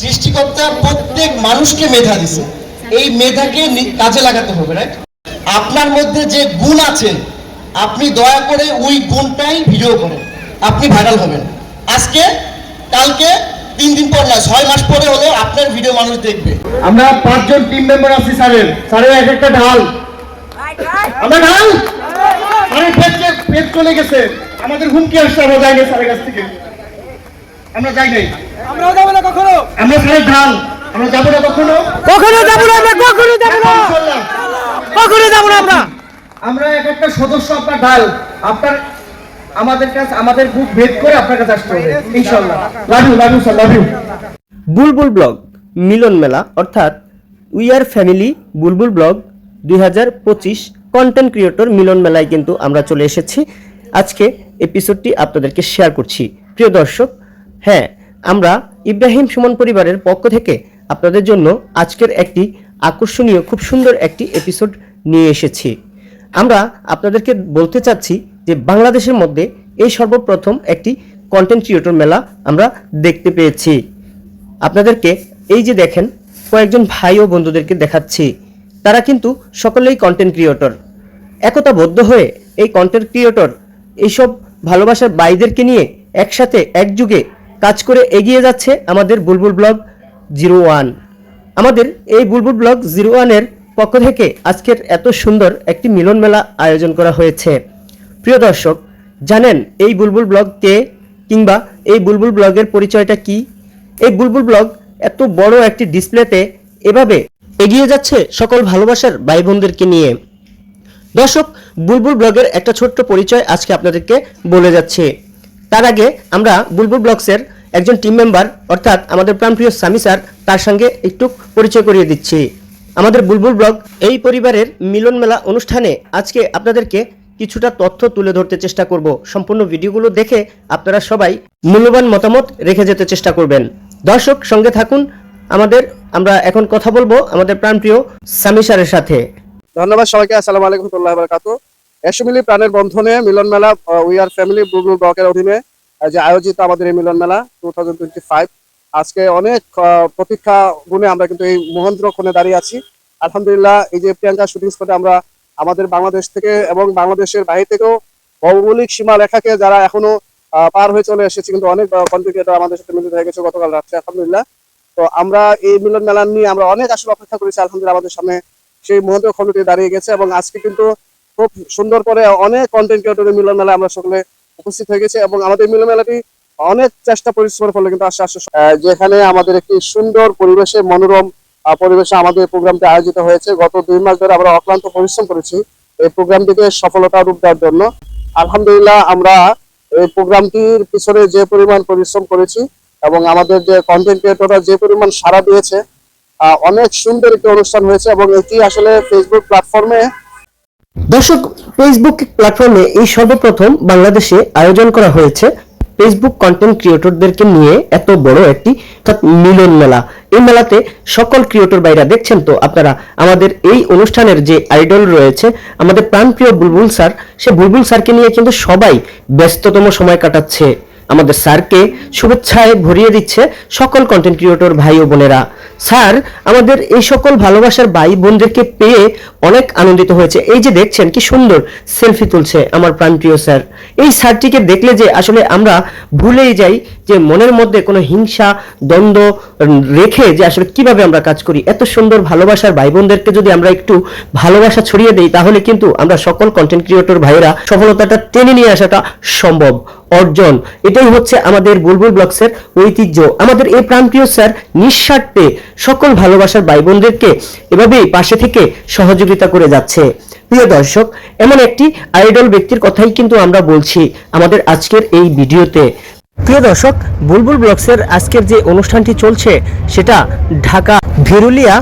সৃষ্টিকর্তা প্রত্যেক মানুষকে মেধা দিছে। এই মেধাকে কাজে লাগাতে হবে রাইট আপনার মধ্যে যে গুণ আছে আপনি দয়া করে ওই গুণটাই ভিডিও করেন। আপনি ভাইরাল হবেন। আজকে কালকে তিন দিন পর না ছয় মাস পরে হলে আপনার ভিডিও মানুষ দেখবে। আমরা পাঁচজন টিম মেম্বার আছি স্যারের। স্যারের এক একটা ঢাল। আমরা ঢাল? স্যারের পেজকে পেজ চলে গেছে। আমাদের হুমকি আসছে আমরা যাই নাই স্যারের কাছ থেকে। আমরা যাই নাই। আমরাও যাব না কখনো। ঢাল আমরা যাব না কখনো? কখনো যাব না আমরা কখনো যাব না। কখনো যাব না আমরা। আমরা এক একটা সদস্য আপনার ঢাল আপনার আমাদের কাছে আমাদের বুক ভেদ করে আপনার কাছে আসতে হবে ইনশাল্লাহ love you love you sir love you Bulbul blog মিলন মেলা অর্থাৎ we are family Bulbul blog দুই হাজার পঁচিশ কন্টেন্ট ক্রিয়েটর মিলন মেলায় কিন্তু আমরা চলে এসেছি। আজকে এপিসোডটি আপনাদেরকে শেয়ার করছি। প্রিয় দর্শক হ্যাঁ আমরা ইব্রাহিম সুমন পরিবারের পক্ষ থেকে আপনাদের জন্য আজকের একটি আকর্ষণীয়, খুব সুন্দর একটি এপিসোড নিয়ে এসেছি। আমরা আপনাদেরকে বলতে চাচ্ছি যে বাংলাদেশের মধ্যে এই সর্বপ্রথম একটি কন্টেন্ট ক্রিয়েটর মেলা আমরা দেখতে পেয়েছি। আপনাদেরকে এই যে দেখেন, কয়েকজন ভাই ও বন্ধুদেরকে দেখাচ্ছি। তারা কিন্তু সকলেই কন্টেন্ট ক্রিয়েটর একতাবদ্ধ হয়ে এই কন্টেন্ট ক্রিয়েটর এইসব ভালোবাসার বাইদেরকে নিয়ে একসাথে একযুগে কাজ করে এগিয়ে যাচ্ছে আমাদের বুলবুল ব্লগ জিরো ওয়ান। আমাদের এই বুলবুল ব্লগ জিরো ওয়ানের পক্ষ থেকে আজকের এত সুন্দর একটি মিলন মেলা আয়োজন করা হয়েছে। প্রিয় দর্শক, জানেন এই বুলবুল ব্লগ কে কিংবা এই বুলবুল ব্লগের পরিচয়টা কি? এই বুলবুল ব্লগ এত বড় একটি ডিসপ্লেতে এভাবে এগিয়ে যাচ্ছে সকল ভালোবাসার ভাই বোনদেরকে নিয়ে। দর্শক, বুলবুল ব্লগের একটা ছোট্ট পরিচয় আজকে আপনাদেরকে বলে যাচ্ছে। তার আগে আমরা বুলবুল ব্লগসের একজন টিম মেম্বার অর্থাৎ আমাদের প্রাণপ্রিয় সামি স্যার, তার সঙ্গে একটু পরিচয় করিয়ে দিচ্ছি। আমাদের বুলবুল ব্লগ এই পরিবারের মিলন মেলা অনুষ্ঠানে আজকে আপনাদেরকে কিছুটা তথ্য তুলে ধরতে চেষ্টা করব। সম্পূর্ণ ভিডিওগুলো দেখে আপনারা সবাই মূল্যবান মতামত রেখে যেতে চেষ্টা করবেন। দর্শক, সঙ্গে থাকুন। আমাদের, আমরা এখন কথা বলব আমাদের প্রাণপ্রিয় সামি স্যারের সাথে। ধন্যবাদ সবাইকে। আসসালামু আলাইকুম রহমতুল্লাহ বারকাত এসমিলি প্রাণের বন্ধনে মিলন মেলা উই আর ফ্যামিলি বুলবুল ব্লকের অধীনে যে আয়োজিত আমাদের এই মিলন মেলা টু আজকে অনেক প্রতীক্ষা গুণে আমরা কিন্তু এই মহেন্দ্রক্ষণে দাঁড়িয়ে আছি। আলহামদুলিল্লাহ, এই যে প্রিয়াঙ্কা শুটিং স্পটে আমরা আমাদের বাংলাদেশ থেকে এবং বাংলাদেশের বাইরে থেকেও ভৌগোলিক সীমা রেখাকে যারা এখনও পার হয়ে চলে এসেছে, কিন্তু অনেক কন্ট্রিবিউটর আমাদের সাথে মিলিত হয়ে গেছে গতকাল রাত্রে, আলহামদুলিল্লাহ। তো আমরা এই মিলন মেলা নিয়ে আমরা অনেক আসলে অপেক্ষা করেছি, আলহামদুলিল্লাহ, আমাদের সামনে সেই মহেন্দ্র খণ্ডটি দাঁড়িয়ে গেছে এবং আজকে কিন্তু খুব সুন্দর করে অনেক কন্টেন্ট ক্রিয়েটরের মিলন মেলায় আমরা সকলে উপস্থিত হয়ে গেছি এবং আমাদের মিলন মেলাটি অনেক চেষ্টা পরিশ্রমের ফলে কিন্তু আস্তে আস্তে যেখানে আমাদের একটি সুন্দর পরিবেশে, মনোরম পরিবেশে আমাদের প্রোগ্রামটি আয়োজিত হয়েছে। গত দুই মাস ধরে আমরা অক্লান্ত পরিশ্রম করেছি এই প্রোগ্রামটিকে সফলতা রূপ দেওয়ার জন্য। আলহামদুলিল্লাহ, আমরা এই প্রোগ্রামটির পিছনে যে পরিমাণ পরিশ্রম করেছি এবং আমাদের যে কন্টেন্ট ক্রিয়েটররা যে পরিমাণ সাড়া দিয়েছে অনেক সুন্দর একটি অনুষ্ঠান হয়েছে এবং এটি আসলে ফেসবুক প্ল্যাটফর্মে দর্শক ফেসবুক প্ল্যাটফর্মে এই সর্বপ্রথম বাংলাদেশে আয়োজন করা হয়েছে ফেসবুক কন্টেন্ট ক্রিয়েটরদেরকে নিয়ে এত বড় একটি অর্থাৎ মিলন মেলা। এই মেলাতে সকল ক্রিয়েটর বাইরা দেখছেন তো? আপনারা, আমাদের এই অনুষ্ঠানের যে আইডল রয়েছে, আমাদের প্রাণপ্রিয় বুলবুল স্যার, সে বুলবুল স্যারকে নিয়ে কিন্তু সবাই ব্যস্ততম সময় কাটাচ্ছে। আমাদের স্যারকে শুভেচ্ছায় ভরিয়ে দিচ্ছে সকল কন্টেন্ট ক্রিয়েটর ভাই ও বোনেরা। স্যার, আমাদের এই সকল ভালোবাসার ভাই বোনদেরকে পেয়ে অনেক আনন্দিত হয়েছে। এই যে দেখছেন, কি সুন্দর সেলফি তুলছে আমার প্রাণপ্রিয় স্যার। এই স্যারটিকে দেখলে যে আসলে আমরা ভুলেই যাই যে মনের মধ্যে কোনো হিংসা, দ্বন্দ্ব রেখে যে আসলে কীভাবে আমরা কাজ করি। এত সুন্দর ভালোবাসার ভাই বোনদেরকে যদি আমরা একটু ভালোবাসা ছড়িয়ে দেই, তাহলে কিন্তু আমরা সকল কন্টেন্ট ক্রিয়েটর ভাইয়েরা সফলতাটা টেনে নিয়ে আসাটা সম্ভব, অর্জন। এটাই হচ্ছে আমাদের বুলবুল ব্লগসের ঐতিহ্য। আমাদের এই প্রাণপ্রিয় স্যার নিঃস্বার্থে সকল ভালোবাসার ভাই বোনদেরকে এভাবেই পাশে থেকে সহযোগিতা করে যাচ্ছে। প্রিয় দর্শক, এমন একটি আইডল ব্যক্তির কথাই কিন্তু আমরা বলছি আমাদের আজকের এই ভিডিওতে। প্রিয় দর্শক, বুলবুল ব্লগসের আজকের যে অনুষ্ঠানটি চলছে, সেটা ঢাকা ভিরুলিয়া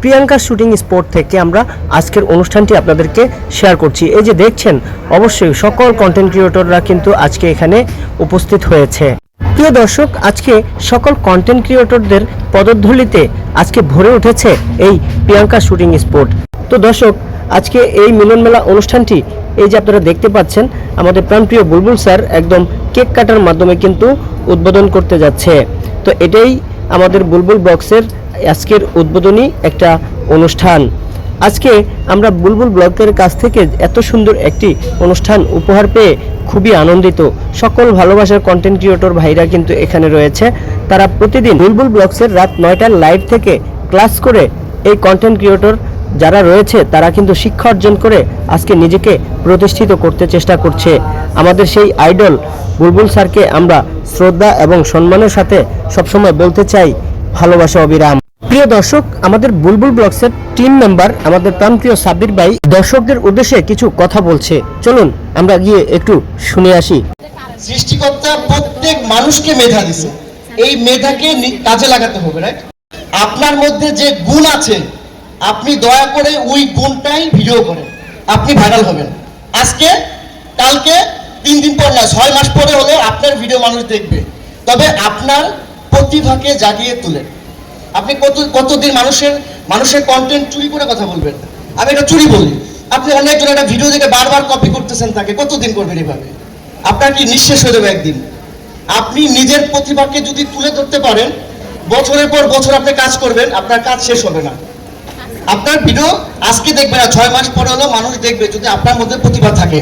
প্রিয়াঙ্কা শুটিং স্পট থেকে আমরা আজকের অনুষ্ঠানটি আপনাদেরকে শেয়ার করছি। এই যে দেখছেন, অবশ্যই সকল কন্টেন্ট ক্রিয়েটররা কিন্তু আজকে এখানে উপস্থিত হয়েছে। প্রিয় দর্শক, আজকে সকল কন্টেন্ট ক্রিয়েটরদের পদধূলিতে আজকে ভরে উঠেছে এই প্রিয়াঙ্কা শুটিং স্পট। তো দর্শক, আজকে এই মিলন মেলা অনুষ্ঠানটি, এই যে আপনারা দেখতে পাচ্ছেন, আমাদের প্রাণপ্রিয় বুলবুল স্যার একদম কেক কাটার মাধ্যমে কিন্তু উদ্বোধন করতে যাচ্ছে। তো এটাই আমাদের বুলবুল বক্সের আজকের উদ্বোধনী একটা অনুষ্ঠান। আজকে আমরা বুলবুল ব্লগের কাছ থেকে এত সুন্দর একটি অনুষ্ঠান উপহার পেয়ে খুবই আনন্দিত। সকল ভালোবাসার কন্টেন্ট ক্রিয়েটর ভাইরা কিন্তু এখানে রয়েছে। তারা প্রতিদিন বুলবুল ব্লগসের রাত নয়টার লাইভ থেকে ক্লাস করে এই কন্টেন্ট ক্রিয়েটর যারা রয়েছে, তারা কিন্তু শিক্ষা অর্জন করে আজকে নিজেকে প্রতিষ্ঠিত করতে চেষ্টা করছে। আমাদের সেই আইডল বুলবুল স্যারকে আমরা শ্রদ্ধা এবং সম্মানের সাথে সবসময় বলতে চাই, ভালোবাসা অবিরাম। প্রিয় দর্শক, আমাদের বুলবুল ব্লগসের টিম মেম্বার, আমাদের প্রাণপ্রিয় সাব্বির ভাই, দর্শকদের উদ্দেশ্যে কিছু কথা বলছে। চলুন, আমরা গিয়ে একটু শুনে আসি। সৃষ্টিকর্তা প্রত্যেক মানুষকে মেধা দিছে। এই মেধাকে কাজে লাগাতে হবে রাইট আপনার মধ্যে যে গুণ আছে আপনি দয়া করে ওই গুণটাই ভিডিও করেন। আপনি ভাইরাল হবেন। আজকে, কালকে, তিন দিন পর না, ছয় মাস পরে হলে আপনার ভিডিও মানুষ দেখবে। তবে আপনার প্রতিভাকে জাগিয়ে তুলেন আপনি কত, কতদিন মানুষের মানুষের কন্টেন্ট চুরি করে কথা বলবেন? আমি এটা চুরি বলি। আপনি অনেকজন একটা ভিডিও দেখে বারবার কপি করতেছেন তাকে। কতদিন করবেন এভাবে? আপনার কি নিঃশেষ হয়ে যাবে একদিন? আপনি নিজের প্রতিভাকে যদি তুলে ধরতে পারেন, বছরের পর বছর আপনি কাজ করবেন, আপনার কাজ শেষ হবে না। আপনার ভিডিও আজকে দেখবে না ছয় মাস পরে হলেও মানুষ দেখবে যদি আপনার মধ্যে প্রতিভা থাকে।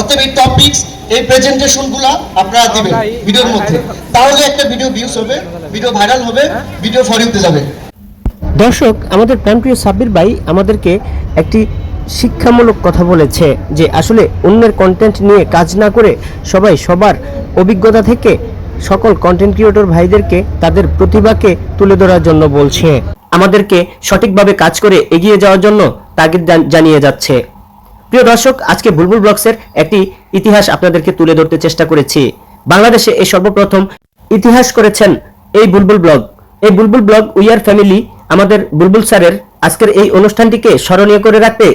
অতএব এই টপিকস এই প্রেজেন্টেশনগুলা আপনারা দিবেন ভিডিওর মধ্যে। তাহলে একটা ভিডিও ভিউজ হবে ভিডিও ভাইরাল হবে ভিডিও ফরিউতে যাবে। দর্শক আমাদের প্রাণপ্রিয় সাব্বির ভাই আমাদেরকে একটি শিক্ষামূলক কথা বলেছে যে আসলে অন্যের কন্টেন্ট নিয়ে কাজ না করে সবাই সবার অভিজ্ঞতা থেকে সকল কন্টেন্ট ক্রিয়েটর ভাইদেরকে তাদের প্রতিভাকে তুলে ধরার জন্য বলছে। আমাদেরকে সঠিকভাবে কাজ করে এগিয়ে যাওয়ার জন্য তাগিদ জানিয়ে যাচ্ছে। প্রিয় দর্শক আজকে বুলবুল ব্লগসের একটি ইতিহাস আপনাদেরকে তুলে ধরতে চেষ্টা করেছি। বাংলাদেশে এই সর্বপ্রথম ইতিহাস করেছেন এই বুলবুল ব্লগ। এই Bulbul blog we are family আমাদের বুলবুল স্যারের আজকের এই অনুষ্ঠানটিকে স্মরণীয় করে রাখতে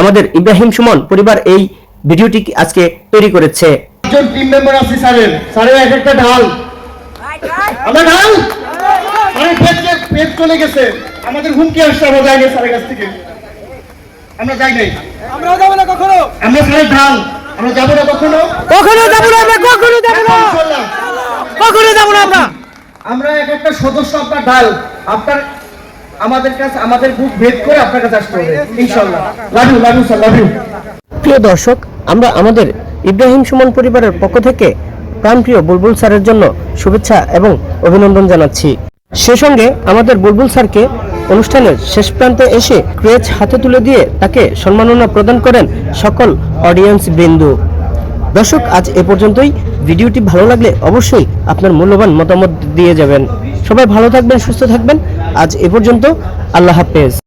আমাদের ইব্রাহিম সুমন পরিবার এই ভিডিওটি আজকে তৈরি করেছে। একজন টিম মেম্বার আছে স্যারের। স্যারের এক একটা ঢাল। আমরা ঢাল? স্যারের পেট পেট চলে গেছে। আমাদের হুমকি আসছে আমরা যাই নাই স্যারের কাছ থেকে। আমরা যাই নাই। আমরাও যাব না কখনো? আমরা স্যারের ঢাল। আমরা যাব না কখনো? কখনো যাব না আমরা কখনো যাব না। কখনো যাব না আমরা। আমরা এক একটা সদস্য আপনার ঢাল। আপনার আমাদের কাছে আমাদের বুক ভেদ করে আপনার কাছে আসতে হবে ইনশাল্লাহ love you love you sir love you প্রিয় দর্শক আমরা আমাদের ইব্রাহিম সুমন পরিবারের পক্ষ থেকে প্রাণপ্রিয় বুলবুল স্যারের জন্য শুভেচ্ছা এবং অভিনন্দন জানাচ্ছি। সে সঙ্গে আমাদের বুলবুল স্যারকে অনুষ্ঠানের শেষ প্রান্তে এসে ক্রেজ হাতে তুলে দিয়ে তাকে সম্মাননা প্রদান করেন সকল অডিয়েন্স বৃন্দু। দর্শক, আজ এ পর্যন্তই। ভিডিওটি ভালো লাগলে অবশ্যই আপনার মূল্যবান মতামত দিয়ে যাবেন। সবাই ভালো থাকবেন, সুস্থ থাকবেন। আজ এ পর্যন্ত আল্লাহ হাফেজ।